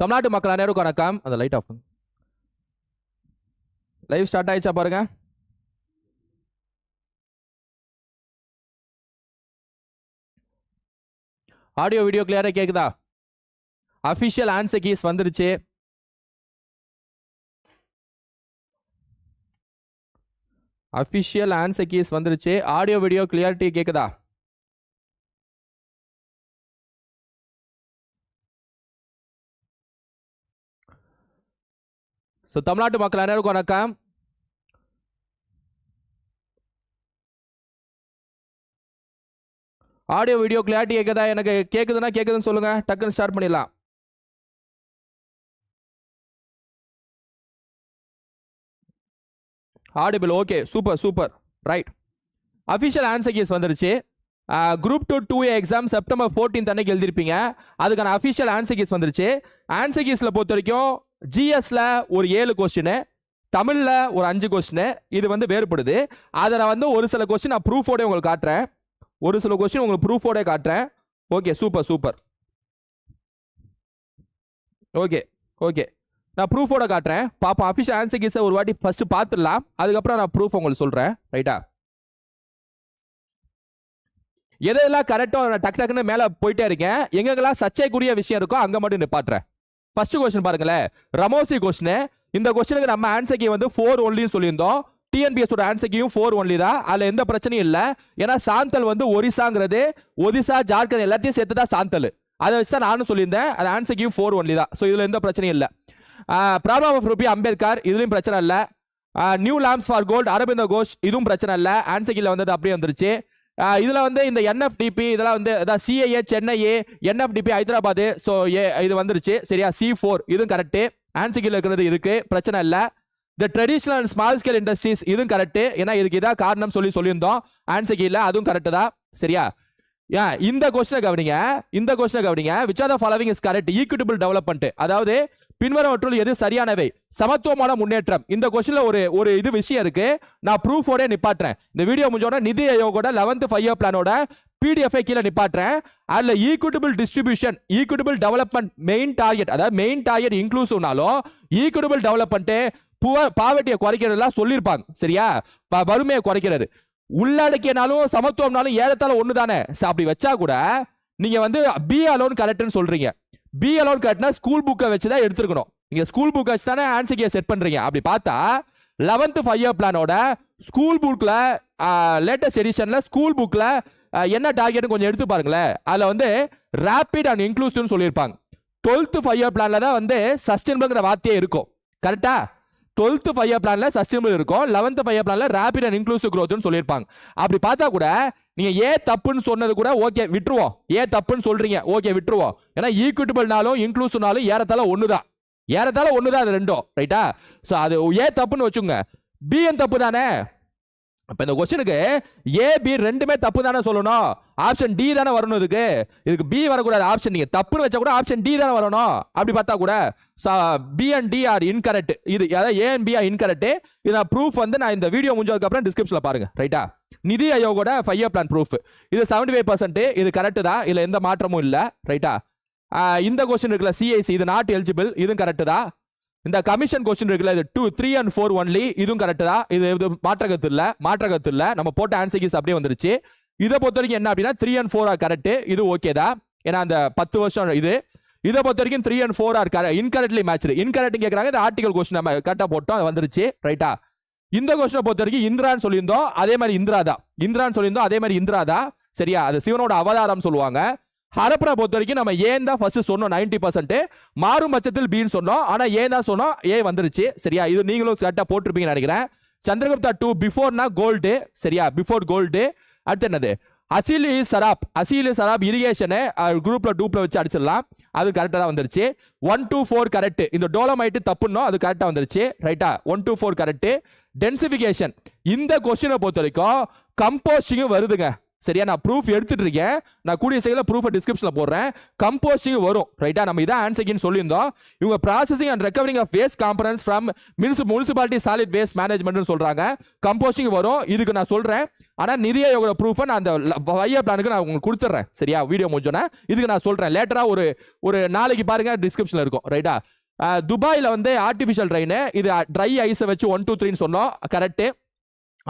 தமிழ்நாட்டு மக்கள் அனைவருக்கும் வணக்கம். அந்த லைட் ஆஃப் லைவ் ஸ்டார்ட் ஆயிடுச்சா பாருங்க. ஆடியோ வீடியோ கிளியரா கேக்குதா? அஃபிஷியல் ஆன்சர் கீஸ் வந்துருச்சு. அஃபிஷியல் ஆன்சர் கீஸ் வந்துருச்சு. ஆடியோ வீடியோ கிளியாரிட்டி கேக்குதா? ஸோ தமிழ்நாட்டு மக்கள் அனைவருக்கும் வணக்கம். ஆடியோ வீடியோ கிளாரிட்டி கேட்குதா எனக்கு கேட்குதுன்னா கேட்குதுன்னு சொல்லுங்க. டக்குன்னு ஸ்டார்ட் பண்ணிடலாம். Audible okay super super right official answer keys வந்துருச்சு. Group two two exam September fourteen அன்னைக்கு எழுதிருப்பீங்க அதுக்கான அஃபிஷியல் ஆன்சர் கீஸ் வந்துருச்சு. ஆன்சர் கீஸில் பொறுத்த வரைக்கும் ஜிஎஸ்ல ஒரு ஏழு கொஸ்டின் தமிழில் ஒரு அஞ்சு கொஸ்டின் இது வந்து வேறுபடுது. அதை நான் வந்து ஒரு சில கொஸ்டின் நான் ப்ரூஃபோட உங்களுக்கு காட்டுறேன். ஒரு சில கொஸ்டின் உங்களுக்கு ப்ரூஃபோட காட்டுறேன். Okay super super okay okay நான் ப்ரூஃபோட காட்டுறேன். பாப்பா அஃபிஷியல் ஆன்சர் கீஸை ஒரு வாட்டி ஃபர்ஸ்ட் பார்த்துடலாம் அதுக்கப்புறம் நான் ப்ரூஃப் உங்களுக்கு சொல்கிறேன் ரைட்டா எதெல்லாம் கரெக்டாக நான் டக்கு டக்குன்னு மேலே போயிட்டே இருக்கேன். எங்கெங்கெல்லாம் சர்ச்சைக்குரிய விஷயம் இருக்கோ அங்கே மட்டும் நிப்பாட்டுறேன். ஃபர்ஸ்ட் கொஸ்டின் பாருங்களேன். ரமோசி கொஸ்டின் இந்த கொஸ்டினுக்கு நம்ம ஆன்சர் கீ வந்து ஃபோர் ஒன்லின்னு சொல்லியிருந்தோம். டிஎன்பிஎஸோட ஆன்சர் கீயும் ஃபோர் ஒன்லி தான். அதில் எந்த பிரச்சனையும் இல்லை. ஏன்னா சாந்தல் வந்து ஒரிசாங்கிறது ஒடிசா ஜார்க்கண்ட் எல்லாத்தையும் சேர்த்து தான் சாந்தல். அதை வச்சு தான் நானும் சொல்லியிருந்தேன். அது ஆன்சர் கீயும் ஃபோர் ஒன்லி தான். ஸோ இதில் எந்த பிரச்சனையும் இல்லை. ப்ராப்ளம் ஆஃப் ரூபி அம்பேத்கர் இதுலையும் பிரச்சனை இல்லை. New lamps for gold Aurobindo Ghosh இதுவும் பிரச்சனை இல்லை. ஆன்சர் கீழே வந்தது அப்படியே வந்துருச்சு. இதில் வந்து இந்த என்எஃப்டிபி இதெல்லாம் வந்து அதாவது CIA Chennai NFTP Hyderabad so A இது வந்துருச்சு. சரியா? சி ஃபோர் இதுவும் கரெக்டு ஆன்சிக்கில் இருக்கிறது இருக்கு பிரச்சனை இல்லை. இந்த traditional and small scale industries இதுவும் கரெக்டு ஏன்னா இதுக்கு இதாக காரணம் சொல்லி சொல்லியிருந்தோம். ஆன்சிக்கில் அதுவும் கரெக்டு தான். சரியா? ஏன் இந்த கொஸ்டினை கவனிங்க. இந்த கொஸ்டினை கவனிங்க. Which are the following is correct equitable development அதாவது பின்வரவற்றுள் எது சரியானவை? சமத்துவமான முன்னேற்றம். இந்த கொஸ்டின்ல ஒரு ஒரு இது விஷயம் இருக்கு. நான் ப்ரூஃபோட நிப்பாட்டுறேன். இந்த வீடியோ முடிஞ்சோட நிதி ஆயோகோட லெவன்த் ஃபைவ் இயர் பிளானோட பிடிஎஃப் கீழே நிப்பாட்டுறேன். அதுல equitable distribution equitable development main target அதாவது மெயின் டார்கெட் இன்க்ளூசிவ்னாலும் ஈக்குவிட்டபிள் டெவலப்மெண்ட்டு புவர் பாவர்ட்டியை குறைக்கிறதுலாம் சொல்லியிருப்பாங்க. சரியா? ப- வறுமையை குறைக்கிறது. உள்ளடக்கியனாலும் சமத்துவம்னாலும் ஏறத்தாலும் ஒன்று தானே அப்படி வச்சா கூட நீங்கள் வந்து பி அலோன் கரெக்டுன்னு சொல்கிறீங்க பி அலோன் கரெக்ட்னா ஸ்கூல் புக்கை வச்சு தான் எடுத்துருக்கணும். நீங்க ஸ்கூல் புக்கை வச்சு தானே ஆன்சர் கே செட் பண்றீங்க. அப்படி பார்த்தா லெவன்த்து ஃபைவ் இயர் பிளானோட ஸ்கூல் புக்கில் லேட்டஸ்ட் எடிஷனில் ஸ்கூல் புக்கில் என்ன டார்கெட்னு கொஞ்சம் எடுத்து பாருங்களேன். அதில் வந்து ரேப்பிட் அண்ட் இன்க்ளூசிவ்னு சொல்லியிருப்பாங்க. டுவெல்த்து ஃபைவ் இயர் பிளானில் தான் வந்து சஸ்டைனபிள்ங்கிற வார்த்தையே இருக்கும். கரெக்டாக டுவெல்த்து ஃபைவ் இயர் பிளானில் சஸ்டைனபிள் இருக்கும். லெவன்த்து ஃபைவ் இயர் பிளானில் ரேப்பிட் அண்ட் இன்க்ளூசிவ் க்ரோத்னு சொல்லியிருப்பாங்க. அப்படி பார்த்தா கூட நீங்க ஏ தப்புன்னு சொன்னது கூட ஓகே விட்டுருவோம் ஏ தப்புன்னு சொல்றீங்க ஓகே விட்டுருவோம் ஏன்னா ஈக்குவிட்டபிள்னாலும் இன்க்ளூசிவ்னாலும் ஏறத்தால ஒன்று தான் ஏறத்தாழ ஒன்று தான் அது ரெண்டும் ரைட்டா ஸோ அது ஏ தப்புன்னு வச்சுங்க பிஎம் தப்பு தானே அப்ப இந்த கொஸ்டினுக்கு ஏ பி ரெண்டுமே தப்பு தானே சொல்லணும். ஆப்ஷன் டி தானே வரணும் இதுக்கு. இதுக்கு பி வரக்கூடாது ஆப்ஷன் நீங்கள் தப்புன்னு வச்சா கூட ஆப்ஷன் டி தானே வரணும். அப்படி பார்த்தா கூட B and D are incorrect இது அதாவது A and B are incorrect இது நான் ப்ரூஃப் வந்து நான் இந்த வீடியோ முடிஞ்சதுக்கு அப்புறம் பாருங்கள் ரைட்டா நிதி ஆயோகோட ஃபைவ் இயர் பிளான் ப்ரூஃப் இது செவன்டி ஃபைவ் பர்சன்ட் இது கரெக்ட் தான். இதில் எந்த மாற்றமும் இல்லை. ரைட்டா இந்த கொஸ்டின் இருக்குல்ல சிஐசி இது நாட் எலிஜிபிள் இதுவும் கரெக்ட் தான். இந்த கமிஷன் கொஸ்டின் இருக்குல்ல இது two three and four only இதுவும் கரெக்ட் தான். இது இது மாற்றகத்து இல்ல. மாற்றகத்து இல்லை. நம்ம போட்ட ஆன்சர் கீஸ் அப்படியே வந்துருச்சு. இதை பொறுத்த வரைக்கும் என்ன அப்படின்னா three and four are correct இது ஓகே தான். ஏன்னா அந்த பத்து வருஷம் இது. இதை பொறுத்த வரைக்கும் three and four are incorrectly match incorrect கேட்குறாங்க இந்த ஆர்டிகல் கொஸ்டின் நம்ம கரெக்டாக போட்டோம். அது வந்துருச்சு. ரைட்டா இந்த கொஸ்டினை பொறுத்த வரைக்கும் இந்திரான்னு சொல்லியிருந்தோம். அதே மாதிரி இந்திரா தான். இந்திரான்னு சொல்லியிருந்தோம். அதே மாதிரி இந்திரா தான். சரியா? அது சிவனோட அவதாரம் சொல்லுவாங்க. ஹரப்பரை பொறுத்த வரைக்கும் நம்ம ஏன் தான் ஃபர்ஸ்ட் சொன்னோம்? நைன்டி பர்சன்ட் மாறும் பட்சத்தில் பின்னு சொன்னோம். ஆனால் ஏன் தான் சொன்னோம். ஏ வந்துருச்சு. சரியா? இது நீங்களும் கரெக்டாக போட்டிருப்பீங்கன்னு நினைக்கிறேன். சந்திரகுப்தா டூ பிஃபோர்னா கோல்டு சரியா? பிஃபோர் கோல்டு அடுத்து என்னது அசிலி சராப் அசிலி சராப் இரிகேஷனு குரூப்பில் டூப்பில் வச்சு அடிச்சிடலாம். அது கரெக்டாக தான் வந்துருச்சு. ஒன் டூ ஃபோர் கரெக்ட் இந்த டோலமைட்டு தப்புன்னோ அது கரெக்டாக வந்துருச்சு. ரைட்டா one two four correct densification இந்த கொஸ்டினை பொறுத்த வரைக்கும் கம்போஸ்டிங்கும் வருதுங்க. சரியா? நான் ப்ரூஃப் எடுத்துட்டு இருக்கேன் நான் கூடிய சைக்கிள் ப்ரூஃபை டிஸ்கிரிப்ஷனில் போடுறேன். கம்போஸ்டிங் வரும். ரைட்டா நம்ம இதான் ஆன்சர்கின்னு சொல்லியிருந்தோம். இவங்க processing and recovering of waste components from மினிசி municipality solid waste மேனேஜ்மெண்ட்னு சொல்கிறாங்க கம்போஸ்டிங் வரும். இதுக்கு நான் சொல்கிறேன் ஆனால் நிதி ஆயோகோட ப்ரூஃபை நான் அந்த வைய பிளானுக்கு நான் உங்களுக்கு கொடுத்துட்றேன். சரியா? வீடியோ முடிஞ்சோன்னே இதுக்கு நான் சொல்கிறேன் லேட்டராக ஒரு ஒரு நாளைக்கு பாருங்க டிஸ்கிரிப்ஷனில் இருக்கும். ரைட்டா துபாயில் வந்து ஆர்டிஃபிஷியல் ட்ரெயின் இது ட்ரை ஐஸை வச்சு ஒன் டூ த்ரீன்னு சொன்னோம். Correct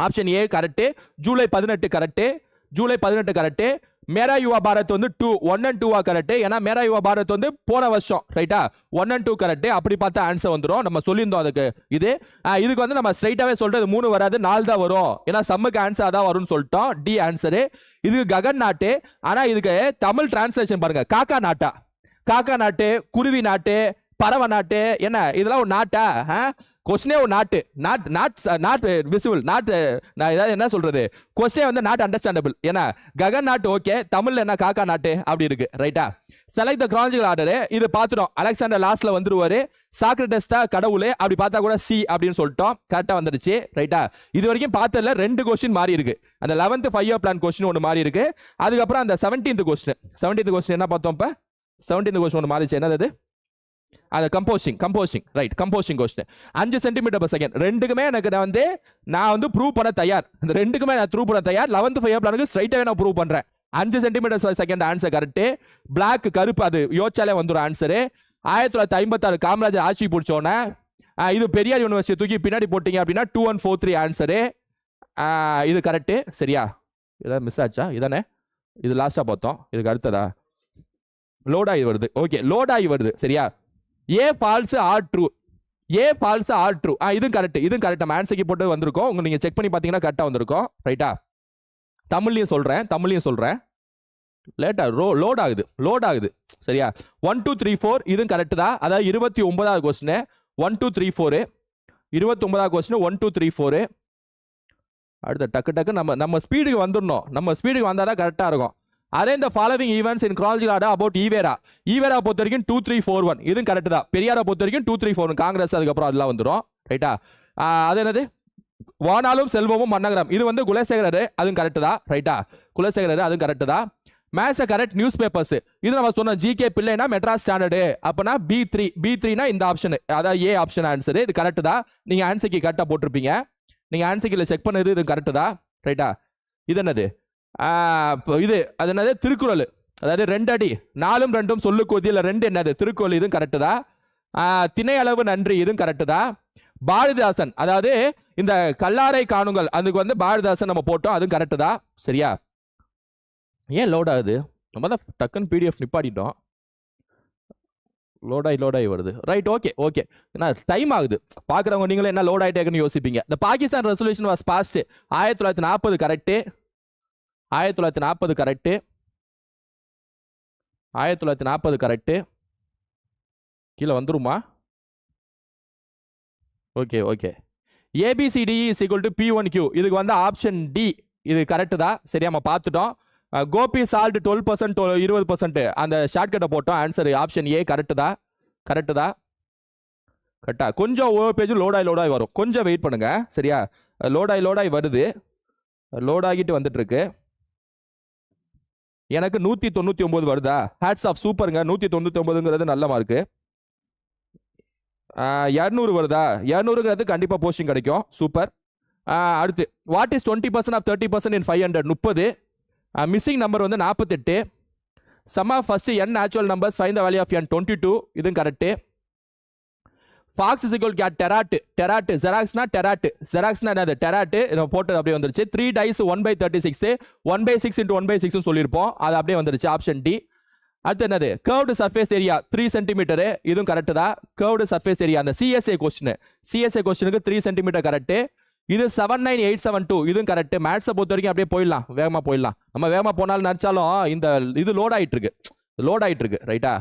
option A correct July பதினெட்டு கரெக்டு ஜூலை பதினெட்டு கரெக்டு மேரா யுவா பாரத் வந்து டூ ஒன் அண்ட் டூவா கரெக்ட் ஏன்னா மேரா யுவா பாரத் வந்து போன வருஷம் ரைட்டா ஒன் அண்ட் டூ கரெக்ட் அப்படி பார்த்தா ஆன்சர் வந்துடும் நம்ம சொல்லியிருந்தோம் அதுக்கு. இது இதுக்கு வந்து நம்ம ஸ்ட்ரைட்டாகவே சொல்கிறது மூணு வராது நாலு தான் வரும். ஏன்னா சம்முக்கு ஆன்சர் தான் வரும்னு சொல்லிட்டோம். டி ஆன்சரு இதுக்கு ககன் நாட்டு. ஆனால் இதுக்கு தமிழ் டிரான்ஸ்லேஷன் பாருங்க. காக்கா நாட்டா. காக்கா நாட்டு குருவி நாட்டு பறவை நாட்டு. என்ன இதெல்லாம் ஒரு நாட்டா? கொஸ்டினே ஒரு நாட்டு. Not not not visible not நான் ஏதாவது என்ன சொல்றது? கொஸ்டினே வந்து நாட் அண்டர்ஸ்டாண்டபிள் ஏன்னா ககன் நாட்டு ஓகே தமிழ்ல என்ன காக்கா நாட்டு? அப்படி இருக்கு. ரைட்டா செலக்ட் த கிராலஜிக்கல் ஆர்டர் இது பார்த்துட்டோம். அலெக்சாண்டர் லாஸ்ட்ல வந்துருவாரு. சாக்ரட்டஸ் தான் கடவுள். அப்படி பார்த்தா கூட சி அப்படின்னு சொல்லிட்டோம். கரெக்டாக வந்துருச்சு ரைட்டா இது வரைக்கும் பார்த்ததுல ரெண்டு கொஸ்டின் மாறி இருக்கு. அந்த eleventh five year plan question ஒன்று மாறி இருக்கு. அதுக்கப்புறம் அந்த செவன்டீன்த் கொஸ்டின் செவன்டீன்த் கொஸ்டின் என்ன பார்த்தோம் இப்போ? செவன்டீன்த் கொஸ்டின் ஒன்று மாறிச்சு. என்னது அது composing composing right composing question அஞ்சு சென்டிமீட்டர் பர் செகண்ட் ரெண்டுக்குமே எனக்கு நான் வந்து நான் வந்து ப்ரூவ் பண்ண தயார். இந்த ரெண்டுக்குமே நான் ப்ரூவ் பண்ண தயார். லெவன்த் ஃபைவ் பிளானுக்கு ஸ்ட்ரைட்டாகவே நான் ப்ரூவ் பண்ணுறேன் அஞ்சு centimetre second answer correct black கருப்பு அது யோசிச்சாலே வந்துடும் ஆன்சரு ஆயிரத்தி தொள்ளாயிரத்தி ஐம்பத்தாறு காமராஜர் ஆட்சி பிடிச்சோன்னே இது பெரியார் யூனிவர்சிட்டி தூக்கி பின்னாடி போட்டிங்க அப்படின்னா two one four three answer இது கரெக்டு சரியா? இதான் மிஸ் ஆச்சா? இதானே? இது லாஸ்ட்டாக பார்த்தோம். இதுக்கு அடுத்ததா? லோட் ஆகி வருது. ஓகே லோட் ஆகி வருது. சரியா? A false R true A false R true ஆ இதுவும் கரெக்ட் இதுவும் கரெக்ட் நம்ம ஆன்சருக்கு போட்டு வந்திருக்கோம். உங்க நீங்கள் செக் பண்ணி பார்த்தீங்கன்னா கரெக்டாக வந்திருக்கோம். ரைட்டா தமிழ்லையும் சொல்கிறேன் தமிழ்லையும் சொல்கிறேன் லேட்டாக ரோ லோட் ஆகுது லோட் ஆகுது. சரியா? ஒன் டூ த்ரீ ஃபோர் இதுவும் கரெக்டு தான். அதாவது இருபத்தி ஒன்பதாவது question one two three four இருபத்தி ஒன்பதாவது question one two three four அடுத்த டக்கு டக்கு நம்ம நம்ம ஸ்பீடுக்கு வந்துடணும். நம்ம ஸ்பீடுக்கு வந்தால் தான் கரெக்டாக இருக்கும். அதே இந்த following events in chronological order about EVR. EVR பொறுத்த வரைக்கும் டூ த்ரீ ஃபோர் ஒன் இதுவும் கரெக்ட் தான். பெரியாரை பொறுத்த வரைக்கும் டூ த்ரீ ஃபோர் காங்கிரஸ் அதுக்கப்புறம் அதெல்லாம் வந்துடும் ரைட்டா அது என்னது? வானாலும் செல்வமும் மன்னகரம். இது வந்து குலசேகரர் அதுவும் கரெக்ட் தான். ரைட்டா குலசேகரர் அதுவும் கரெக்ட் தான். மேத்ஸ் கரெக்ட் நியூஸ் பேப்பர்ஸ் இது நம்ம சொன்ன ஜிகே பிள்ளைனா மெட்ராஸ் ஸ்டாண்டர்டு அப்போனா பி த்ரீ பி த்ரீனா இந்த ஆப்ஷன் அதாவது ஏ ஆப்ஷன் ஆன்சர் இது கரெக்ட் தான். நீங்கள் ஆன்சருக்கு கரெக்டாக போட்டிருப்பீங்க. நீங்கள் ஆன்சர்க்கில் செக் பண்ணது இது கரெக்ட் தான். ரைட்டா இது என்னது? இது அது என்னது? திருக்குறள். அதாவது ரெண்டு அடி. நாலும் ரெண்டும் சொல்லுக்கு இல்லை ரெண்டு என்னது? திருக்குறள் இதுவும் கரெக்டு தான் திணை அளவு நன்றி இதுவும் கரெக்டு தான் பாரதிதாசன் அதாவது இந்த கல்லாரை காணுங்கள் அதுக்கு வந்து பாரதிதாசன் நம்ம போட்டோம் அதுவும் கரெக்டு தான் சரியா? ஏன் லோட் ஆகுது? நம்ம தான் டக்குன்னு பிடிஎஃப் நிப்பாட்டிட்டோம். லோடாகி லோடாகி வருது. ரைட் ஓகே ஓகே ஏன்னா டைம் ஆகுது. பார்க்குறவங்க நீங்களே என்ன லோட் ஆகிட்டேக்குன்னு யோசிப்பீங்க. இந்த பாகிஸ்தான் ரெசல்யூஷன் வாஸ் பாஸ்ட் ஆயிரத்தி தொள்ளாயிரத்தி நாற்பது கரெக்டு ஆயிரத்தி தொள்ளாயிரத்தி நாற்பது கரெக்டு ஆயிரத்தி தொள்ளாயிரத்தி நாற்பது கரெக்டு கீழே வந்துருமா? Okay okay. A B C D is equal to B one Q இதுக்கு வந்து ஆப்ஷன் டி இது கரெக்டு தான். சரியா நம்ம பார்த்துட்டோம். கோபி சால்ட் டுவெல் பர்சன்ட் இருபது பர்சன்ட் அந்த ஷார்ட்கட்டை போட்டோம். ஆன்சர் ஆப்ஷன் ஏ கரெக்டு தான். கரெக்டு தான். கரெக்டாக கொஞ்சம் ஒரு பேஜும் லோடாய் லோடாய் வரும். கொஞ்சம் வெயிட் பண்ணுங்கள் சரியா? லோடாய் லோடாய் வருது. லோடாகிட்டு வந்துட்டுருக்கு. எனக்கு நூற்றி தொண்ணூற்றி ஒம்பது வருதா? ஹேட்ஸ் ஆஃப் சூப்பருங்க நூற்றி தொண்ணூற்றி ஒம்பதுங்கிறது நல்ல மார்க்கு இரநூறு வருதா? இரநூறுங்கிறது கண்டிப்பாக போஸ்டிங் கிடைக்கும். சூப்பர் அடுத்து. What is twenty percent of thirty percent in five hundred முப்பது. மிஸ்ஸிங் நம்பர் வந்து நாற்பத்தெட்டு sum of first N natural numbers find the value of N twenty two இதுவும் correct fox is equal cat டெராட்டு டெராட்டு ஜெராக்ஸ்னா டெராட்டு ஜெராக்ஸ்னா என்னது? டெராட்டு நம்ம போட்டது அப்படியே வந்துருச்சு. Three dice one by thirty six one by six into one by சிக்ஸ்னு சொல்லியிருப்போம். அது அப்படியே வந்துருச்சு. ஆப்ஷன் டி அடுத்து என்னது? Curved surface area three centimetre இதுவும் கரெக்டு தான். கேர்வ்டு சர்ஃபேஸ் ஏரியா அந்த சிஎஸ்ஏ கொஸ்டின் சிஎஸ்ஏ கொஸ்டினுக்கு த்ரீ சென்டிமீட்டர் கரெக்டு இது seven nine eight seven two இதுவும் கரெக்ட் மேட்ஸை பொறுத்த வரைக்கும் அப்படியே போயிடலாம். வேகமாக போயிடலாம். நம்ம வேகமாக போனாலும் நினச்சாலும் இந்த இது லோட் ஆகிட்டு இருக்கு லோட் ஆகிட்டு இருக்கு ரைட்டா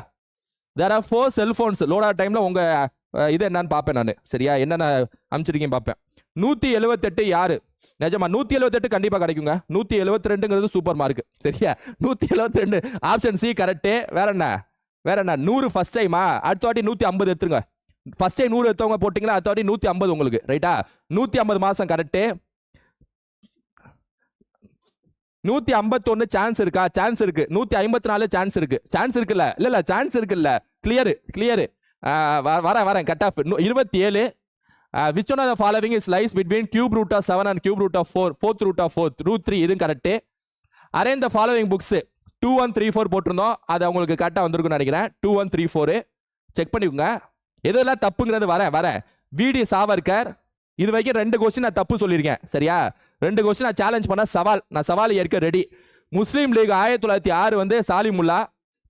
there are four cellphones load ஆகிற டைமில் உங்கள் இது என்னன்னு பார்ப்பேன் நான். சரியா? என்னென்ன அனுப்பிச்சிருக்கேன் பார்ப்பேன். நூற்றி எழுபத்தெட்டு யார்? நிஜமா நூற்றி எழுபத்தெட்டு கண்டிப்பாக கிடைக்குங்க. நூற்றி எழுபத்தி ரெண்டுங்கிறது சூப்பர் மார்க் சரியா? நூற்றி எழுபத்தி ரெண்டு ஆப்ஷன் சி கரெக்டு வேற என்ன? வேற என்ன? நூறு ஃபர்ஸ்ட் டைமா அடுத்த வாட்டி நூற்றி ஐம்பது எடுத்துருங்க. ஃபர்ஸ்ட் டைம் நூறு எடுத்தவங்க போட்டிங்களா? அடுத்த வாட்டி நூற்றி ஐம்பது உங்களுக்கு. ரைட்டா நூற்றி ஐம்பது மாதம் கரெக்டு நூத்தி ஐம்பத்தொன்னு சான்ஸ் இருக்கா? சான்ஸ் இருக்கு. நூத்தி ஐம்பத்தி நாலு சான்ஸ் இருக்கு. சான்ஸ் இருக்குல்ல? இல்ல இல்ல சான்ஸ் இருக்குல்ல? கிளியரு கிளியரு வரேன் வரேன். கட் ஆஃப் இருபத்தி ஏழு which one of the following is lies between cube root of seven and cube root of four fourth root of fourth root three இதுவும் கரெக்டு அரேஞ்ச் இந்த following books two one three four போட்டிருந்தோம். அது உங்களுக்கு கரெக்டாக வந்திருக்குன்னு நினைக்கிறேன். Two one three four check பண்ணிக்கோங்க. எதெல்லாம் தப்புங்கிறது வரேன் வரேன். விடி சாவர்கர். இது வரைக்கும் ரெண்டு கொஸ்டின் நான் தப்பு சொல்லியிருக்கேன். சரியா? ரெண்டு கொஸ்டின் நான் சேலஞ்ச் பண்ண சவால். நான் சவால் ஏற்க ரெடி முஸ்லீம் லீக் ஆயிரத்தி தொள்ளாயிரத்தி ஆறு வந்து சாலிமுல்லா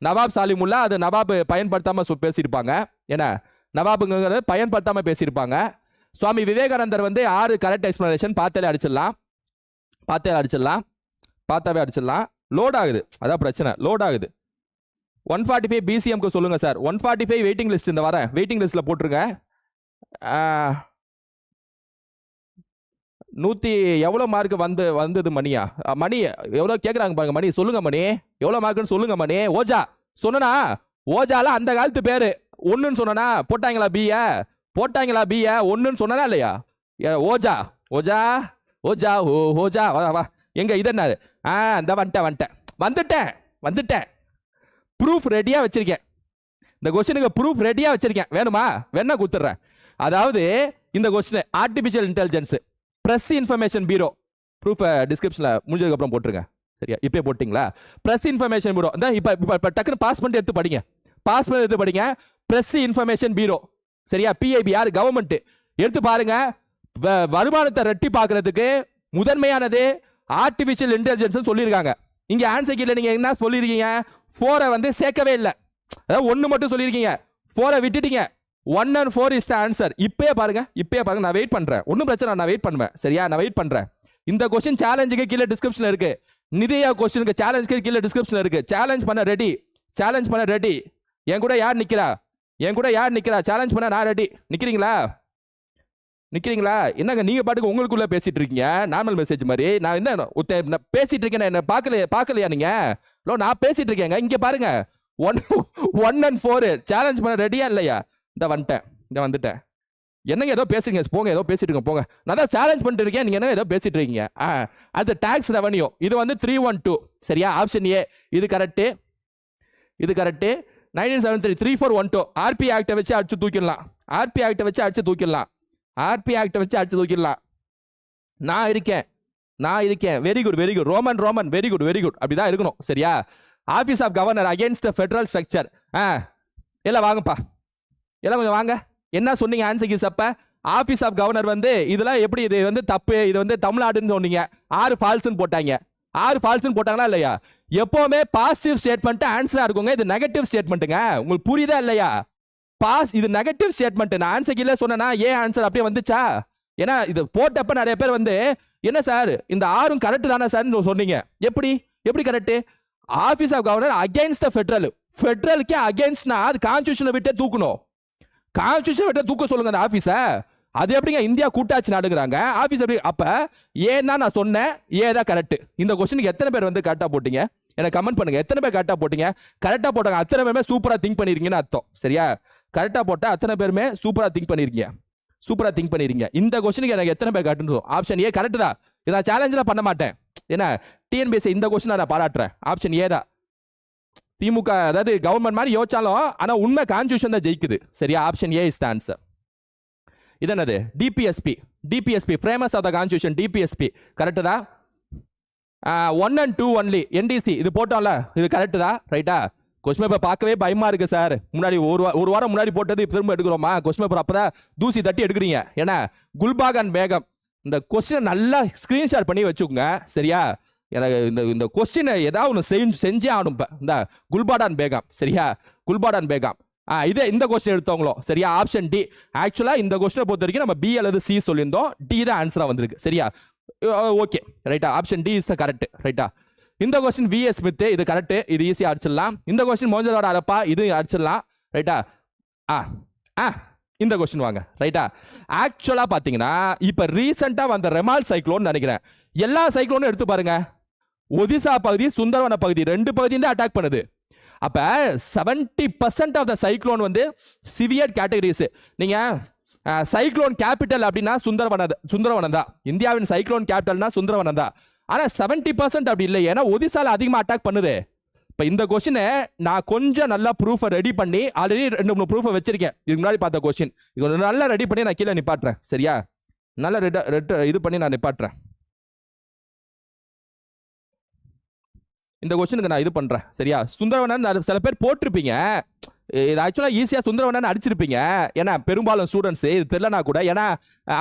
நவாப் சாலிமுல்லா அது நவாப் பயன்படுத்தாமல் பேசியிருப்பாங்க. என்ன நவாபுங்கிறது பயன்படுத்தாமல் பேசியிருப்பாங்க. சுவாமி விவேகானந்தர் வந்து ஆறு கரெக்ட் எக்ஸ்பிளனேஷன் பார்த்தாலே அடிச்சிடலாம். பார்த்தாலே அடிச்சிடலாம். பார்த்தாவே அடிச்சிடலாம். லோட் ஆகுது. அதான் பிரச்சனை. லோட் ஆகுது. ஒன் ஃபார்ட்டி ஃபைவ் பிசிஎம்க்கு சொல்லுங்கள் sir. One forty five waiting list இந்த வரேன் வெயிட்டிங் லிஸ்ட்டில் போட்டுருங்க. நூற்றி எவ்வளோ மார்க் வந்து வந்தது மணியா? மணி எவ்வளோ கேட்குறாங்க பாருங்க மணி சொல்லுங்க மணி. எவ்வளோ மார்க்குன்னு சொல்லுங்க மணி. ஓஜா சொன்னனா? ஓஜால அந்த காலத்து பேர். ஒன்றுன்னு சொன்னனா? போட்டாங்களா பிய போட்டாங்களா பிய ஒன்றுன்னு சொன்னனா இல்லையா? ஏ, ஓஜா ஓஜா ஓஜா ஓ ஓஜா வா வா எங்க இது என்னது? ஆ இந்த வந்துட்டேன் வந்துட்டேன். வந்துட்டேன் வந்துட்டேன். ப்ரூஃப் ரெடியாக வச்சிருக்கேன். இந்த கொஸ்டினுக்கு ப்ரூஃப் ரெடியாக வச்சிருக்கேன். வேணுமா? வேணா கொடுத்துட்றேன். அதாவது இந்த question artificial intelligence press information bureau ப்ரூஃபை டிஸ்கிரிப்ஷனில் முடிஞ்சதுக்கப்புறம் போட்டுருங்க. சரியா? இப்போ போட்டிங்களா? ப்ரெஸ் இன்ஃபர்மேஷன் பீரோ இந்த இப்போ இப்போ இப்போ டக்குன்னு பாஸ் பண்ணிட்டு எடுத்து படிங்க. பாஸ் பண்ணி எடுத்து படிங்க. ப்ரெஸ் இன்ஃபர்மேஷன் பீரோ சரியா? பிஐபி யார் கவர்மெண்ட்டு எடுத்து பாருங்க. வ- வருமானத்தை ரெட்டி பார்க்கறதுக்கு முதன்மையானது ஆர்டிஃபிஷியல் இன்டெலிஜென்ஸ் சொல்லியிருக்காங்க. இங்கே ஆன்சர் கீழே நீங்கள் என்ன சொல்லியிருக்கீங்க? ஃபோரை வந்து சேர்க்கவே இல்லை. அதாவது ஒன்று மட்டும் சொல்லியிருக்கீங்க. ஃபோரை விட்டுட்டீங்க. One and four is the answer இப்பயே பாருங்க இப்பயே பாருங்க நான் வெயிட் பண்றேன். ஒன்றும் பிரச்சனை நான் வெயிட் பண்ணுவேன். சரியா? நான் வெயிட் பண்றேன். இந்த கொஸ்டின் சேலஞ்சுக்கு கீழே டிஸ்கிரிப்ஷன் இருக்கு. நிதியா கொஸ்டினுக்கு சேலஞ்சுக்கு கீழே டிஸ்கிரிப்ஷன் இருக்கு. சேலஞ்ச் பண்ண ரெடி சேலஞ்ச் பண்ண ரெடி என் கூட யார் நிக்கிறா? என் கூட யார் நிக்கிறா? சேலஞ்ச் பண்ண நான் ரெடி நிக்கிறீங்களா? நிக்கிறீங்களா? என்னங்க நீங்க பாட்டுக்கு உங்களுக்குள்ள பேசிட்டு இருக்கீங்க? நார்மல் மெசேஜ் மாதிரி. நான் என்ன நான் பேசிட்டு இருக்கேன் என்ன பார்க்கல பார்க்கலையா நீங்க? லோ நான் பேசிட்டு இருக்கேங்க. இங்க பாருங்க. One one and four challenge பண்ண ரெடியா இல்லையா? இந்த வந்துட்டேன் இந்த வந்துட்டேன். என்னங்க ஏதோ பேசுறீங்க? போங்க ஏதோ பேசிட்டு இருக்கோம் போங்க. நான் தான் சேலஞ்ச் பண்ணிட்டு இருக்கேன் நீங்க என்ன ஏதோ பேசிட்டு இருக்கீங்க? ஆ அது டேக்ஸ் ரெவன்யூ இது வந்து த்ரீ ஒன் டூ சரியா? ஆப்ஷன் ஏ இது கரெக்டு இது correct nineteen seven three three four one two RP ஆக்டை வச்சு அடிச்சு தூக்கிடலாம். ஆர்பி ஆக்டை வச்சு அடிச்சு தூக்கிடலாம். ஆர்பி ஆக்டை வச்சு அடிச்சு தூக்கிடலாம். நான் இருக்கேன். நான் இருக்கேன். Very good very good Roman Roman very good very good அப்படிதான் இருக்கணும். சரியா? Office of governor against federal structure ஆ இல்லை வாங்கப்பா. எல்லாம் கொஞ்சம் வாங்க. என்ன சொன்னீங்க answer keys office of governor வந்து இதெல்லாம் எப்படி இது? வந்து தப்பு. இது வந்து தமிழ்நாடுன்னு சொன்னீங்க. ஆறு ஃபால்ஸ்னு போட்டாங்க. ஆறு ஃபால்ஸ்னு போட்டாங்களா இல்லையா? எப்போவுமே பாசிட்டிவ் ஸ்டேட்மெண்ட் ஆன்சராக இருக்குங்க. இது நெகட்டிவ் ஸ்டேட்மெண்ட்டுங்க உங்களுக்கு புரியுதா இல்லையா? பாஸ் இது நெகட்டிவ் ஸ்டேட்மெண்ட் நான் ஆன்சர் கீழே சொன்னேன்னா ஏன் ஆன்சர் அப்படியே வந்துச்சா? ஏன்னா இது போட்டப்ப நிறைய பேர் வந்து என்ன சார்? இந்த ஆறும் கரெக்ட் தானே சார் சொன்னீங்க. எப்படி? எப்படி correct office of governor against the federal ஃபெட்ரலுக்கே அகைன்ஸ்ட்னா அது கான்ஸ்டியூஷனை விட்டே தூக்கணும். கான்ஸ்டியூஷன் தூக்க சொல்லுங்க அந்த ஆஃபீஸை அது எப்படிங்க இந்தியா கூட்டாட்சி நாடுங்கிறாங்க. ஆஃபீஸ் எப்படி அப்ப ஏன் நான் சொன்னேன் ஏதா கரெக்ட் இந்த கொஸ்டினுக்கு எத்தனை பேர் வந்து கரெக்டாக போட்டீங்க? எனக்கு கமெண்ட் பண்ணுங்க. எத்தனை பேர் கரெக்டாக போட்டீங்க? கரெக்டாக போட்டாங்க அத்தனை பேருமே சூப்பராக திங்க் பண்ணிருக்கீங்கன்னு அர்த்தம். சரியா? கரெக்டாக போட்டால் அத்தனை பேருமே சூப்பராக திங்க் பண்ணிருக்கீங்க. சூப்பராக திங்க் பண்ணிருக்கீங்க. இந்த கொஸ்டினுக்கு எனக்கு எத்தனை பேர் கரெக்ட் ஆப்ஷன் ஏ கரெக்ட் தான். இதை நான் சேலஞ்செலாம் பண்ண மாட்டேன். என்ன? டிஎன்பிஎஸ்சி இந்த கொஸ்டினை நான் பாராட்டுறேன். ஆப்ஷன் ஏ தான். திமுக அதாவது கவர்மெண்ட் மாதிரி யோசிச்சாலும் ஆனால் உண்மை கான்ஸ்டியூஷன் தான் ஜெயிக்குது. சரியா? Option A is the answer இது என்னது? DPSP DPSP famous of the constitution DPSP correct தான் one and two? Only NDC இது போட்டோம்ல? இது கரெக்டு தான் ரைட்டா கொஸ்டின் பேப்பர் பார்க்கவே பயமாக இருக்குது சார் முன்னாடி ஒரு வா- ஒரு வாரம் முன்னாடி போட்டது திரும்ப எடுக்கிறோமா? கொஸ்டின் பேப்பர் அப்பதான் தூசி தட்டி எடுக்கிறீங்க. ஏன்னா குல்பாகன் பேகம். இந்த கொஸ்டினை நல்லா ஸ்க்ரீன்ஷாட் பண்ணி வச்சுக்கோங்க. சரியா? எனக்கு இந்த இந்த கொஸ்டினை ஏதாவது ஒன்று செஞ்சு செஞ்சே ஆகணும் இந்த குல்பாடான் பேகம் சரியா? குல்பாடான் பேகம். ஆ இதே இந்த கொஸ்டின் எடுத்தவங்களோ சரியா? ஆப்ஷன் டி ஆக்சுவலாக இந்த கொஸ்டினை பொறுத்த வரைக்கும் நம்ம பி அல்லது சி சொல்லியிருந்தோம். டி தான் ஆன்சராக வந்திருக்கு சரியா? ஓகே ரைட்டா option D is the correct ரைட்டா இந்த கொஸ்டின் விஎஸ் ஸ்மித் இது கரெக்ட் இது ஈஸியாக அடிச்சிடலாம். இந்த கொஸ்டின் மோஞ்சதோட அரப்பா இது அடிச்சிடலாம் ரைட்டா ஆ? ஆ இந்த கொஸ்டின் வாங்க ரைட்டா ஆக்சுவலாக பார்த்தீங்கன்னா இப்போ ரீசெண்டாக வந்த ரெமால் சைக்ளோன் நினைக்கிறேன். எல்லா சைக்ளோனும் எடுத்து பாருங்கள் ஒதிசா பகுதி சுந்தரவன பகுதி ரெண்டு பகுதியும் தான் அட்டாக் பண்ணுது. அப்போ seventy percent of the cyclone வந்து சிவியர் கேட்டகரிஸ் நீங்கள் சைக்ளோன் கேபிட்டல் அப்படின்னா சுந்தரவன சுந்தரவனம் தான். இந்தியாவின் சைக்ளோன் கேபிட்டல்னா சுந்தரவனம் தான். ஆனால் 70% பர்சன்ட் அப்படி இல்லை. ஏன்னா ஒதிசாவில் அதிகமாக அட்டாக் பண்ணுது. இப்போ இந்த கொஷினை நான் கொஞ்சம் நல்லா ப்ரூஃபை ரெடி பண்ணி ஆல்ரெடி ரெண்டு மூணு ப்ரூஃபை வச்சிருக்கேன். இதுக்கு முன்னாடி பார்த்த கொஷின் இது நல்லா ரெடி பண்ணி நான் கீழே நிப்பாட்டுறேன். சரியா? நல்லா ரெட் ரெட் இது பண்ணி நான் நிப்பாட்டுறேன். இந்த கொஸ்டினுக்கு நான் இது பண்ணுறேன் சரியா? சுந்தரவனன் சில பேர் போட்டிருப்பீங்க. இது ஆக்சுவலாக ஈஸியாக சுந்தரவனன் அடிச்சிருப்பீங்க. ஏன்னா பெரும்பாலும் ஸ்டூடெண்ட்ஸ் இது தெரிலனா கூட ஏன்னா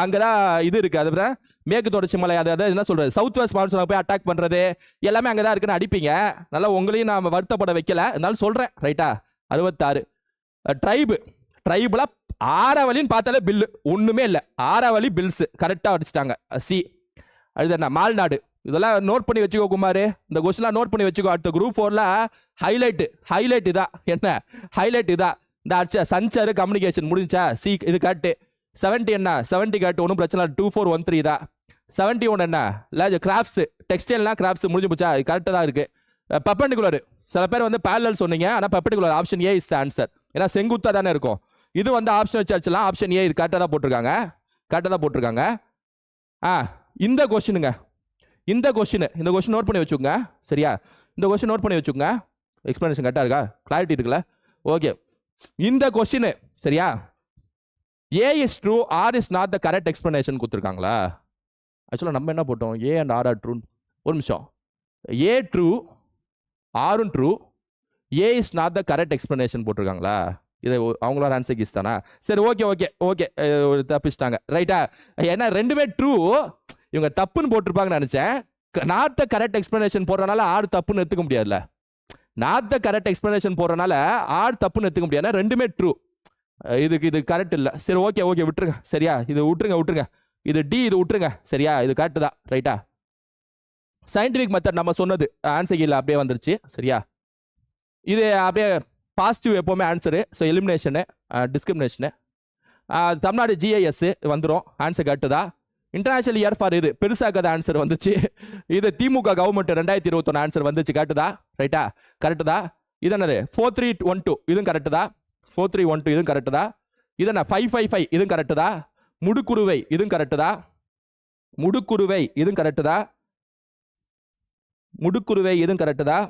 அங்கே தான் இது இருக்குது அது மேற்கு தொடர்ச்சி மலை அது என்ன சொல்கிறது சவுத் வெஸ்ட் மாவட்டத்தில் போய் அட்டாக் பண்ணுறது எல்லாமே அங்கே தான் இருக்குன்னு அடிப்பீங்க. நல்லா உங்களையும் நான் வருத்தப்பட வைக்கல. இருந்தாலும் சொல்கிறேன் ரைட்டா அறுபத்தாறு. ட்ரைபு ட்ரைபில் ஆறாவலின்னு பார்த்தாலே பில்லு ஒன்றுமே இல்லை. ஆறாவலி பில்ஸு கரெக்டாக அடிச்சிட்டாங்க. சி அது என்ன? மால்நாடு. இதெல்லாம் நோட் பண்ணி வச்சுக்கோ குமார். இந்த கொஸ்டின்லாம் நோட் பண்ணி வச்சுக்கோ. அடுத்த குரூப் ஃபோரில் ஹைலைட்டு ஹைலைட் இதா. என்ன? ஹைலைட் இதா. இந்த அடிச்ச சஞ்சர் கம்யூனிகேஷன் முடிஞ்சா சி இது கட்டு செவன்ட்டி என்ன? செவன்ட்டி கட்டு ஒன்றும் பிரச்சனை இல்லை. டூ ஃபோர் ஒன் த்ரீ தான் செவன்ட்டி ஒன் என்ன? இல்லை கிராஃப்ட்ஸ் டெக்ஸ்டைல்லாம் கிராஃப்ட்ஸ் முடிஞ்சு போச்சா? இது கரெக்டாக தான் இருக்குது பப்பண்டிகுலர் சில பேர் வந்து பேரலல் சொன்னீங்க. ஆனால் perpendicular option A is answer ஏன்னா செங்குத்தாக தானே இருக்கும். இது வந்து ஆப்ஷன் வச்சு அடிச்சலாம் ஆப்ஷன் ஏ இது கரெக்டாக தான் போட்டிருக்காங்க. கரெக்டாக தான் போட்டிருக்காங்க. ஆ இந்த கொஸ்டினுங்க இந்த கொஸ்டின் இந்த கொஸ்டின் நோட் பண்ணி வச்சுக்கோங்க. சரியா? இந்த கொஸ்டின் நோட் பண்ணி வச்சுக்கோங்க. எக்ஸ்பிளனேஷன் கரெக்டாக இருக்கா? கிளாரிட்டி இருக்குல்ல? ஓகே இந்த கொஸ்டின் சரியா? A is true R is not the correct explanation கொடுத்துருக்காங்களா? ஆக்சுவலாக நம்ம என்ன போட்டோம்? A and R R true ஒரு நிமிஷம். A true ஆரும் true A is not the correct explanation போட்டிருக்காங்களா? இதை அவங்களோட ஆன்சர் கிஸ் தானா? சரி ஓகே ஓகே ஓகே தப்பிச்சிட்டாங்க. ரைட்டா ஏன்னா ரெண்டுமே ட்ரூ இவங்க தப்புன்னு போட்டிருப்பாங்கன்னு நினச்சேன். நாட் த கரெக்ட் எக்ஸ்பிளனேஷன் போடுறனால ஆடு தப்புன்னு எடுத்துக்க முடியாதுல்ல. நாட் த கரெக்ட் எக்ஸ்பிளனேஷன் போடுறனால ஆடு தப்புன்னு எடுத்துக்க முடியாது ரெண்டுமே ட்ரூ இதுக்கு இது கரெக்ட் இல்லை. சரி ஓகே ஓகே விட்டுருங்க. சரியா? இது விட்டுருங்க விட்டுருங்க. இது டி இது விட்டுருங்க. சரியா? இது கரெக்டு தான். ரைட்டா சயின்டிஃபிக் மெத்தட் நம்ம சொன்னது. ஆன்சர் கீழே அப்படியே வந்துருச்சு. சரியா? இது அப்படியே பாசிட்டிவ் எப்போவுமே answer so elimination discrimination Tamil Nadu GIS வந்துடும் ஆன்சர் கரெக்டு தான். இன்டர்நேஷனல் இயர் ஃபார் இது. பெருசாக்காத ஆன்சர் வந்துச்சு. இது திமுக கவர்மெண்ட் ரெண்டாயிரத்தி இருபத்தொன்னு ஆன்சர் வந்துச்சு. கரெக்டுதா தான் ரைட்டா கரெக்டு தான் இது என்னது? ஃபோர் த்ரீ ஒன் டூ இதுவும் கரெக்டு தான் ஃபோர் த்ரீ ஒன் டூ இதுவும் கரெக்டு தான் இது என்ன? ஃபைவ் ஃபைவ் ஃபைவ் இதுவும் கரெக்டு தான் முடுக்குருவை. இதுவும் கரெக்டு தான் முடுக்குருவை. இதுவும் கரெக்டு தான் முடுக்குருவை. இதுவும் கரெக்டு தான்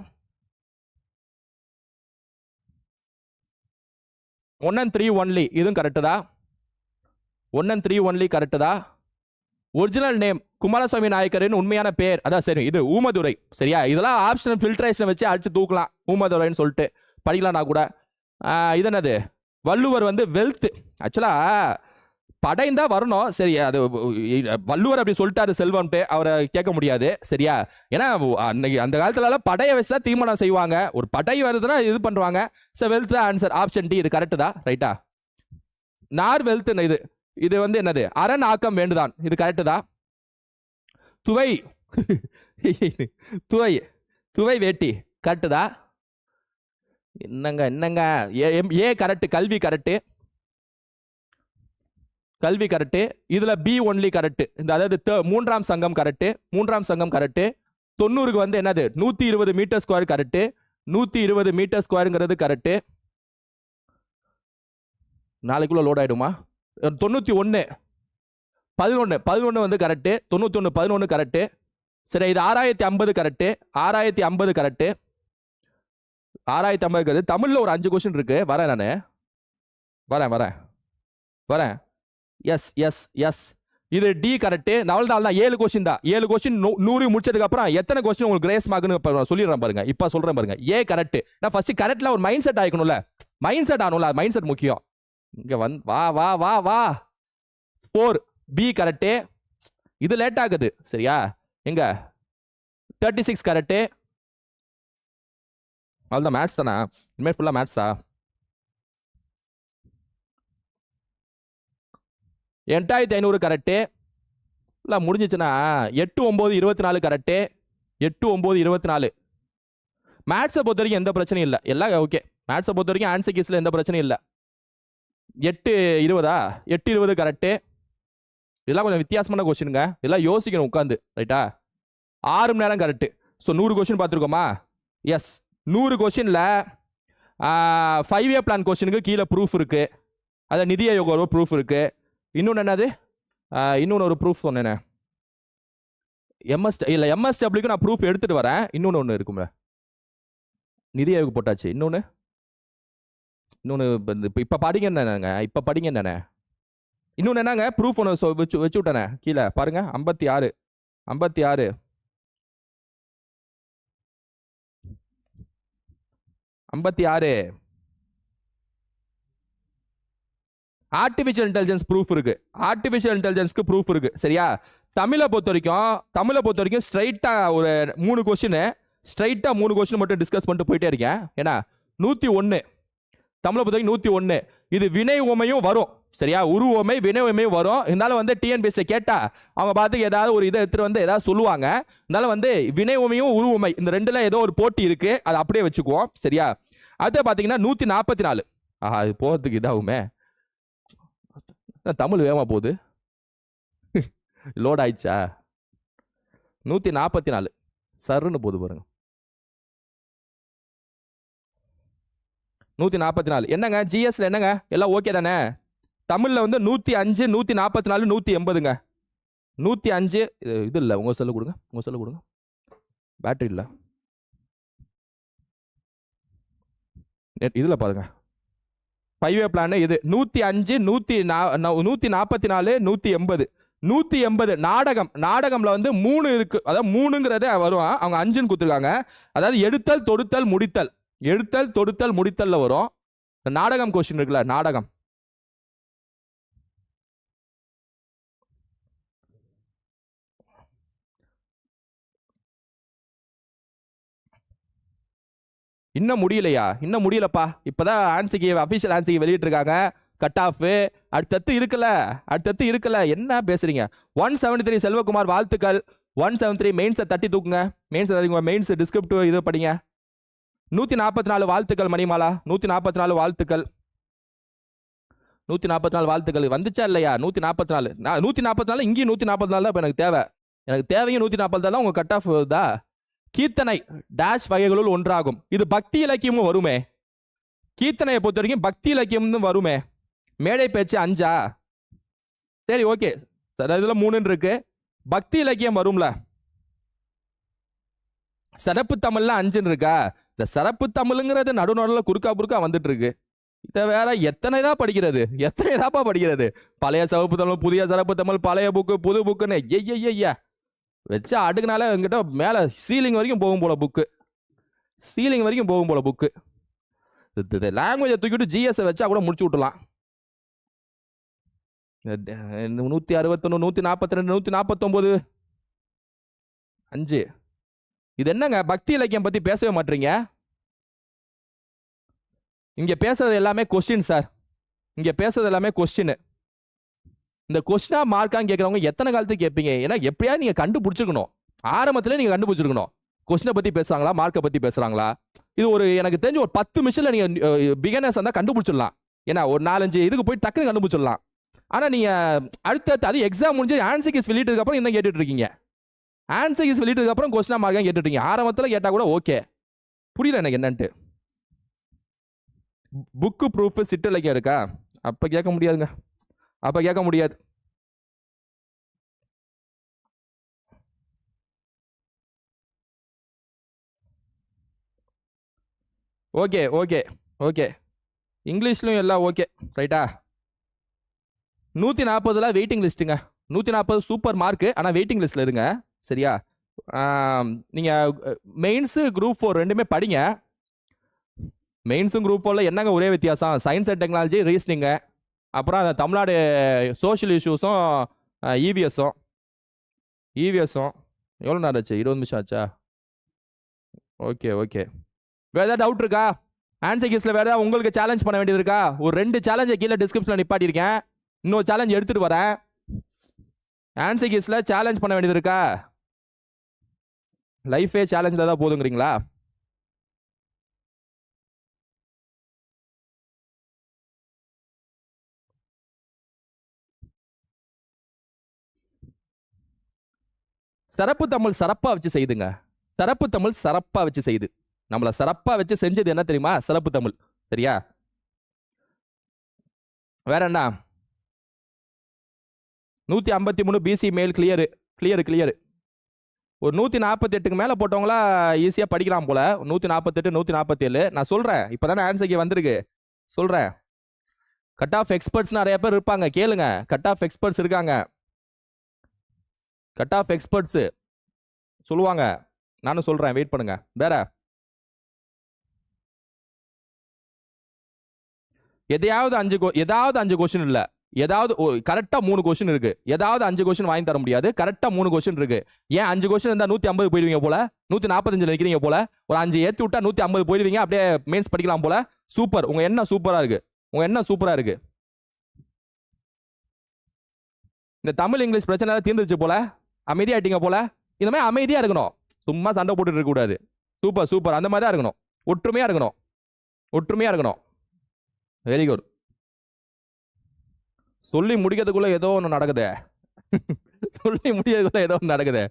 ஒன் அண்ட் த்ரீ ஒன்லி இதுவும் கரெக்டு தான் one and three only correct தான் ஒரிஜினல் நேம் குமாரசாமி நாயக்கரின் உண்மையான பேர். அதான் சரி இது ஊமதுரை சரியா? இதெல்லாம் ஆப்ஷனல் ஃபில்ட்ரேஷன் வச்சு அடிச்சு தூக்கலாம் ஊமதுரைன்னு சொல்லிட்டு. படிக்கலாம் நான் கூட. இதென்னது இது என்னது? வள்ளுவர் வந்து வெல்த் ஆக்சுவலாக படைந்தா வரணும். சரி அது வள்ளுவர் அப்படி சொல்லிட்டாரு செல்வம்ட்டு. அவரை கேட்க முடியாது சரியா? ஏன்னா அன்னைக்கு அந்த காலத்துலலாம் படையை வச்சு தான் தீர்மானம் செய்வாங்க. ஒரு படை வருதுன்னா இது பண்ணுவாங்க. ஸோ வெல்த் தான் ஆன்சர் ஆப்ஷன் டி இது கரெக்டு தான் ரைட்டா நார் வெல்த் இது. இது வந்து என்னது? அரண் ஆக்கம் வேண்டுதான். இது கரெக்டு தான் துவை. துவை. துவை வேட்டி. கரெக்டு தான் என்னங்க என்னங்க? ஏ எம் ஏ கரெக்டு கல்வி கரெக்டு கல்வி கரெக்டு இதில் பி ஒன்லி கரெக்டு இந்த அதாவது மூன்றாம் சங்கம் கரெக்டு மூன்றாம் சங்கம் கரெக்டு தொண்ணூறுக்கு வந்து என்னது? நூற்றி இருபது மீட்டர் ஸ்கொயர் கரெக்டு நூற்றி இருபது மீட்டர் ஸ்கொயருங்கிறது கரெக்டு நாளைக்குள்ளே லோட் ஆகிடுமா தொண்ணூற்றி ஒன்று பதினொன்று பதினொன்று வந்து கரெக்டு தொண்ணூற்றி ஒன்று பதினொன்று கரெக்டு சரி இது ஆறாயிரத்தி ஐம்பது கரெக்டு ஆறாயிரத்தி ஐம்பது கரெக்டு ஆறாயிரத்தி ஐம்பது கரெக்டு தமிழில் ஒரு அஞ்சு கொஸ்டின் இருக்குது வரேன் நான். வரேன் வரேன். வரேன். எஸ் எஸ் எஸ் இது டி கரெக்டு நவல் தான் தான் ஏழு கொஸ்டின் தான். ஏழு கொஸ்டின் நூறு முடிச்சதுக்கப்புறம் எத்தனை கொஸ்டின் உங்களுக்கு கிரேஸ் மார்க்குன்னு இப்போ நான் சொல்லிடுறேன் பாருங்க. இப்போ சொல்கிறேன் பாருங்க. ஏ கரெக்ட் நான் ஃபஸ்ட்டு கரெக்டில் ஒரு மைண்ட் செட் ஆகிக்கணும்ல மைண்ட் செட் ஆகணும்ல மைண்ட் செட் முக்கியம். இங்கே வந் வா வா வா வா. ஃபோர் பி கரெக்டு இது லேட் ஆகுது. சரியா? எங்க? தேர்ட்டி சிக்ஸ் கரெக்டு அவ்வளோதான் மேட்ச் தானா? இனிமேல் ஃபுல்லாக மேத்ஸா எட்டாயிரத்தி ஐநூறு கரெக்டு இல்லை முடிஞ்சிச்சுன்னா எட்டு ஒம்பது இருபத்தி நாலு கரெக்டு எட்டு ஒம்பது இருபத்தி நாலு. மேட்ஸை பொறுத்த வரைக்கும் எந்த பிரச்சனையும் இல்லை. எல்லாம் ஓகே மேட்ஸை பொறுத்த வரைக்கும் ஆன்சர் கேஸில் எந்த பிரச்சனையும் இல்லை. எட்டு இருபதா? எட்டு இருபது கரெக்டு இதெல்லாம் கொஞ்சம் வித்தியாசமான கொஸ்டினுங்க இதெல்லாம் யோசிக்கணும் உட்காந்து ரைட்டா ஆறு மணி நேரம் கரெக்டு ஸோ நூறு கொஸ்டின் பார்த்துருக்கோமா? எஸ் நூறு கொஸ்டினில் ஃபைவ் இயர் பிளான் கொஸ்டினுக்கு கீழே ப்ரூஃப் இருக்குது அது நிதி ஆயோக ப்ரூஃப் இருக்குது இன்னொன்று என்னது? இன்னொன்று ஒரு ப்ரூஃப் சொன்னேனே. எம்எஸ் இல்லை எம்எஸ்டபிள்யூக்கு நான் ப்ரூஃப் எடுத்துகிட்டு வரேன். இன்னொன்று ஒன்று இருக்கும்ல. நிதி ஆயோக் போட்டாச்சு. இன்னொன்று இன்னொன்று இப்போ இப்போ படிங்க என்னங்க இப்போ படிங்க என்னண்ணே இன்னொன்று என்னங்க? ப்ரூஃப் ஒன்று சொ வச்சு வச்சு விட்டேனே கீழே. பாருங்க ஐம்பத்தி ஆறு. ஐம்பத்தி ஆறு. ஐம்பத்தி ஆறு. ஆர்டிஃபிஷியல் இன்டெலிஜென்ஸ் ப்ரூஃப் இருக்கு. ஆர்டிஃபிஷியல் இன்டெலிஜென்ஸ்க்கு ப்ரூஃப் இருக்கு. சரியா? தமிழை பொறுத்த வரைக்கும் தமிழை பொறுத்த வரைக்கும் ஸ்ட்ரைட்டாக ஒரு மூணு கொஸ்டின் ஸ்ட்ரைட்டாக மூணு கொஸ்டின் மட்டும் டிஸ்கஸ் பண்ணிட்டு போயிட்டே இருக்கேன். ஏன்னா நூற்றி ஒன்று தமிழை பொறுத்த நூற்றி ஒன்று இது வினை உமையும் வரும். சரியா? உருவமை வினை உமையும் வரும். இருந்தாலும் வந்து டிஎன்பிஎஸ்சி கேட்டால் அவங்க பார்த்து ஏதாவது ஒரு இதை எடுத்துகிட்டு வந்து ஏதாவது சொல்லுவாங்க. இருந்தாலும் வந்து வினை உமையும் உருவமை இந்த ரெண்டுல ஏதோ ஒரு போட்டி இருக்குது அதை அப்படியே வச்சுக்குவோம். சரியா? அடுத்து பார்த்தீங்கன்னா நூற்றி நாற்பத்தி நாலு ஆஹா அது போகிறதுக்கு இதாகுமே. தமிழ் வேகமாக போகுது? லோட் ஆயிடுச்சா? நூற்றி நாற்பத்தி நாலு சருன்னு போகுது பாருங்கள் நூற்றி நாற்பத்தி நாலு. என்னங்க? ஜிஎஸ்ல என்னங்க? எல்லாம் ஓகே தானே? தமிழில் வந்து நூற்றி அஞ்சு நூற்றி நாற்பத்தி நாலு நூற்றி எண்பதுங்க. நூற்றி அஞ்சு இது- இல்லை. உங்கள் செல்லு கொடுங்க. உங்கள் செல்லு கொடுங்க. பேட்டரி இல்லை. இதில் பாருங்க. ஃபைவ் வே பிளான் இது. நூற்றி அஞ்சு நூற்றி நா நூற்றி நாற்பத்தி நாலு நூற்றி எண்பது. நூற்றி எண்பது நாடகம். நாடகமில் வந்து மூணு இருக்குது அதாவது மூணுங்கிறதே வரும். அவங்க அஞ்சுன்னு கொடுத்துருக்காங்க. அதாவது எடுத்தல் தொடுத்தல் முடித்தல். எடுத்தல் தொடுத்தல் முடித்தல்ல வரும். நாடகம் கொஸ்டின் இருக்குல்ல நாடகம். இன்னும் முடியலையா? இன்னும் முடியலப்பா. இப்போதான் ஆன்சிக்கு அஃபிஷியல் ஆன்சிக்கு வெளியிட்டு இருக்காங்க கட் ஆஃப் அடுத்தடுத்து இருக்குல்ல அடுத்தடுத்து இருக்குல்ல. என்ன பேசுறீங்க? ஒன் செவன்டி த்ரீ செல்வகுமார் வாழ்த்துக்கள். ஒன் செவன் த்ரீ மெயின்ஸை தட்டி தூக்குங்க. மெயின்ஸ் தட்டிங்க மெயின்ஸ் டிஸ்கிரிப்டிவ் இது படிங்க. நூற்றி நாற்பத்தி நாலு வாழ்த்துக்கள் மணிமாலா. நூற்றி நாற்பத்தி நாலு வாழ்த்துக்கள். நூற்றி நாற்பத்தி நாலு வாழ்த்துக்கள். வந்துச்சா இல்லையா? நூற்றி நாற்பத்தி நாலு நான் நூற்றி நாற்பத்தி நாலு இங்கேயும் நூற்றி நாற்பத்தி நாலு தான் இப்போ எனக்கு தேவை. எனக்கு தேவையும் நூற்றி நாற்பத்தி தான். உங்கள் கட் ஆஃப் இதா? கீர்த்தனை டேஷ் வகைகளுள் ஒன்றாகும். இது பக்தி இலக்கியமும் வருமே. கீர்த்தனையை பொறுத்த வரைக்கும் பக்தி இலக்கியம்னு வருமே. மேடை பேச்சு அஞ்சா? சரி ஓகே. சார் இதில் மூணுன்னு இருக்கு. பக்தி இலக்கியம் வரும்ல. சிறப்பு தமிழ்ல அஞ்சுன்னு இருக்கா? இந்த சிறப்பு தமிழுங்கிறது நடுநடுவில் குறுக்கா குறுக்கா வந்துட்டு இருக்கு இதை வேற எத்தனை தான் படிக்கிறது? எத்தனை தான்ப்பா படிக்கிறது? பழைய சிறப்பு தமிழ் புதிய சிறப்பு தமிழ் பழைய புக்கு புது புக்குன்னு ஐயா வச்சா அடுக்குனால எங்கிட்ட மேலே சீலிங் வரைக்கும் போகும் போல புக்கு சீலிங் வரைக்கும் போகும் போல புக்கு இது லாங்குவேஜை தூக்கிட்டு ஜிஎஸ்ஸை வச்சா கூட முடிச்சு விட்டுலாம். நூற்றி அறுபத்தொன்று நூற்றி நாற்பத்தி ரெண்டு நூற்றி நாற்பத்தொம்போது அஞ்சு. இது என்னங்க? பக்தி இலக்கியம் பற்றி பேசவே மாட்டீங்க இங்கே பேசுறது எல்லாமே கொஸ்டின் சார் இங்கே பேசுறது எல்லாமே கொஸ்டின் இந்த கொஸ்டினா மார்க்கான்னு கேட்குறவங்க எத்தனை காலத்துக்கு கேட்பீங்க ஏன்னா எப்படியா நீங்கள் கண்டுபிடிச்சிருக்கணும். ஆரம்பத்தில் நீங்கள் கண்டுபிடிச்சிருக்கணும். கொஸ்டினை பற்றி பேசுகிறாங்களா மார்க்கை பற்றி பேசுகிறாங்களா இது ஒரு எனக்கு தெரிஞ்ச ஒரு பத்து மிஷினில் நீங்கள் பிகினர்ஸ் இருந்தால் கண்டுபிடிச்சிடலாம். ஏன்னா ஒரு நாலஞ்சு இதுக்கு போய் டக்குன்னு கண்டுபிடிச்சிடலாம். ஆனால் நீங்கள் அடுத்தடுத்து அது எக்ஸாம் முடிஞ்சு ஆன்சர் கேஸ் வெளியிட்டதுக்கப்புறம் இன்னும் கேட்டுட்ருக்கீங்க ஆன்சர் கீஸ் வெளியிட்டதுக்கப்புறம் கொஸ்டினா மார்க்காக கேட்டுட்டீங்க? ஆரம்பத்தில் கேட்டால் கூட ஓகே புரியல எனக்கு என்னன்ட்டு. புக்கு ப்ரூஃப் சிட்டு இலக்கியம் இருக்கா? அப்போ கேட்க முடியாதுங்க. அப்போ கேட்க முடியாது. ஓகே ஓகே ஓகே இங்கிலீஷ்லையும் எல்லாம் ஓகே ரைட்டா நூற்றி நாற்பதில் வெயிட்டிங் லிஸ்ட்டுங்க நூற்றி நாற்பது சூப்பர் மார்க்கு ஆனால் வெயிட்டிங் லிஸ்ட்டில் இருங்க. சரியா? நீங்கள் மெயின்ஸு குரூப் ஃபோர் ரெண்டுமே படிங்க. மெயின்ஸும் குரூப் ஃபோரில் என்னங்க ஒரே வித்தியாசம்? சயின்ஸ் அண்ட் டெக்னாலஜி ரீசனிங்கு அப்புறம் அந்த தமிழ்நாடு சோஷியல் இஷ்யூஸும் இவிஎஸும் இவிஎஸும் எவ்வளோ நேரம் ஆச்சு? இருபது நிமிஷம் ஆச்சா? Okay okay. வேறு ஏதாவது டவுட் இருக்கா? ஆன்சர் கீஸில் வேறு ஏதாவது உங்களுக்கு சேலஞ்ச் பண்ண வேண்டியது இருக்கா? ஒரு ரெண்டு சேலஞ்சை கீழே டிஸ்கிரிப்ஷனில் நிப்பாட்டியிருக்கேன். இன்னொரு சேலஞ்ச் எடுத்துகிட்டு வரேன். ஆன்சர் கீஸில் சேலஞ்ச் பண்ண வேண்டியது இருக்கா? லைஃபே சேலஞ்சில் தான் போதுங்கிறீங்களா? சிறப்பு தமிழ் சிறப்பாக வச்சு செய்துங்க. சிறப்பு தமிழ் சிறப்பாக வச்சு செய்து. நம்மளை சிறப்பாக வச்சு செஞ்சது என்ன தெரியுமா? சிறப்பு தமிழ். சரியா? வேற என்ன? நூற்றி ஐம்பத்தி மூணு பிசி மேல் கிளியரு கிளியரு கிளியரு ஒரு நூற்றி நாற்பத்தெட்டுக்கு மேலே போட்டவங்களா ஈஸியாக படிக்கலாம் போல். நூற்றி நாற்பத்தெட்டு நூற்றி நாற்பத்தேழு நான் சொல்கிறேன் இப்போ தானே ஆன்சர் வந்திருக்கு. சொல்கிறேன் கட் ஆஃப் எக்ஸ்பர்ட்ஸ் நிறைய பேர் இருப்பாங்க. கேளுங்க. கட் ஆஃப் எக்ஸ்பர்ட்ஸ் இருக்காங்க. கட் ஆஃப் எக்ஸ்பர்ட்ஸு சொல்லுவாங்க. நானும் சொல்கிறேன் வெயிட் பண்ணுங்கள் வேற? எதையாவது அஞ்சு கொ- ஏதாவது அஞ்சு கொஸ்டின் இல்லை. ஏதாவது கரெக்டாக மூணு கொஸ்டின் இருக்கு. ஏதாவது அஞ்சு கொஸ்டின் வாங்கி தர முடியாது. கரெக்டாக மூணு கொஸ்டின் இருக்கு. ஏன் அஞ்சு கொஸ்டின் இருந்தால் நூற்றி ஐம்பது போயிடுவீங்க போல? நூற்றி நாற்பத்தஞ்சில் நிற்கிறீங்க போல? ஒரு அஞ்சு ஏற்றி விட்டா நூற்றி ஐம்பது போயிடுவீங்க. அப்படியே மெயின்ஸ் படிக்கலாம் போல. சூப்பர் உங்க என்ன சூப்பராக இருக்கு. உங்க என்ன சூப்பராக இருக்கு. இந்த தமிழ் இங்கிலீஷ் பிரச்சனை எல்லாம் தீர்ந்துருச்சு போல? அமைதியாயிட்டீங்க போல? இந்த மாதிரி அமைதியாக இருக்கணும். சும்மா சண்டை போட்டுட்டு இருக்கக்கூடாது சூப்பர் சூப்பர் அந்த மாதிரி தான் இருக்கணும். ஒற்றுமையாக இருக்கணும். ஒற்றுமையாக இருக்கணும். வெரி குட் சொல்லி முடிக்கிறதுக்குள்ள ஏதோ ஒன்று நடக்குது. சொல்லி முடிக்கிறதுக்குள்ள ஏதோ ஒன்று நடக்குது.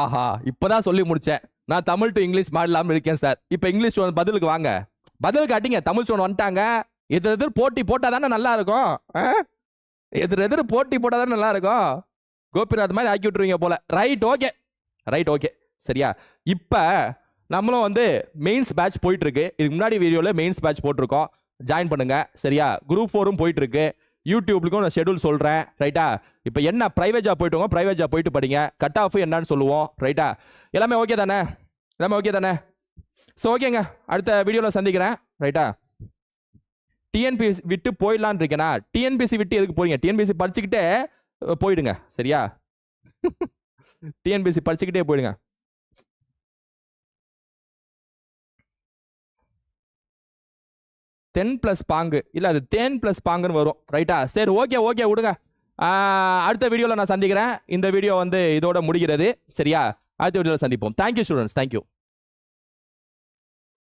ஆஹா இப்பதான் சொல்லி முடிச்சேன். நான் தமிழ் டு இங்கிலீஷ் மாடலாம இருக்கேன் சார் இப்போ இங்கிலீஷ் ஒன் பதிலுக்கு வாங்க. பதில் காட்டிங்க தமிழ் ஸ்டோன் வந்துட்டாங்க. எதிர் எதிர் போட்டி போட்டால் தானே நல்லா இருக்கும்? ஆ? எதிர் எதிர் போட்டி போட்டால் தானே நல்லா இருக்கும்? கோபிநாத் மாதிரி ஆக்கி விட்டுருவீங்க போல. ரைட் ஓகே ரைட் ஓகே சரியா? இப்போ நம்மளும் வந்து மெயின்ஸ் பேட்ச் போயிட்டு இருக்கு. இதுக்கு முன்னாடி வீடியோவில் மெயின்ஸ் பேட்ச் போட்டிருக்கோம். ஜாயின் பண்ணுங்க. சரியா? குரூப் ஃபோரும் போயிட்டு இருக்கு யூடியூப்லுக்கும் நான் ஷெடியூல் சொல்கிறேன் ரைட்டா இப்போ என்ன ப்ரைவேட் ஜாப் போயிட்டு ப்ரைவேட் ஜாப் போயிட்டு படிங்க. கட் ஆஃப் என்னன்னு சொல்லுவோம். ரைட்டா எல்லாமே ஓகே தானே? எல்லாமே ஓகே தானே? ஸோ ஓகேங்க அடுத்த வீடியோவில் சந்திக்கிறேன். ரைட்டா டிஎன்பிஎஸ்சி விட்டு போயிடலான் இருக்கேனா? டிஎன்பிஎஸ்சி விட்டு எதுக்கு போறீங்க? டிஎன்பிஎஸ்சி படிச்சுக்கிட்டே போயிடுங்க. சரியா? டிஎன்பிஎஸ்சி படிச்சுக்கிட்டே போயிடுங்க. தென் ப்ளஸ் பாங்கு. இல்லை அது தேன் ப்ளஸ் பாங்குன்னு வரும். ரைட்டா சரி ஓகே ஓகே விடுங்க. அடுத்த வீடியோவில் நான் சந்திக்கிறேன். இந்த வீடியோ வந்து இதோட முடிகிறது. சரியா? அடுத்த வீடியோவில் சந்திப்போம். Thank you students thank you